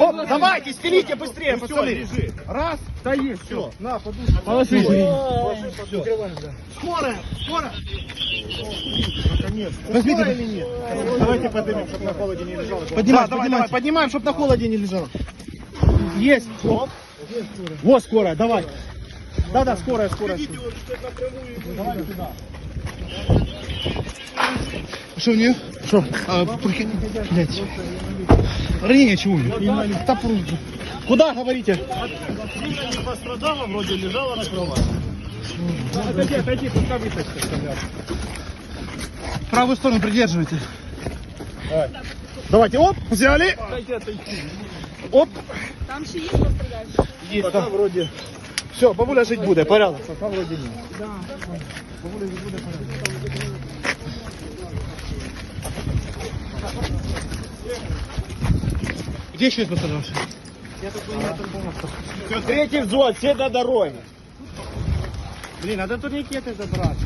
Оп, давайте, стелите быстрее, пацаны. Раз. Да есть, все. На, подушку. Положи. Скорая, скорая. Наконец-то. Скорая или нет? Давайте поднимем, чтобы на холоде не лежало. Поднимай. давай, поднимаем, чтобы на холоде не лежало. Есть. Вот. Вот скорая, давай. Да-да, скорая, скорая. Давай сюда. Что у нее? Что? А, блядь. Ранение чего? Топор. Куда говорите? Сильно не пострадала, вроде лежала на кровати. Отойди, отойди, пока вытащите. Правую сторону придерживайте. Давайте, оп, взяли. Оп. Там ще є пострадаючі? Есть, да. вроде. Все, бабуля жить буде, порядок. Пока вроде нет. Где еще из Я тут понимаю, третий взвод, все до дороги. Блин, надо турникеты забрать.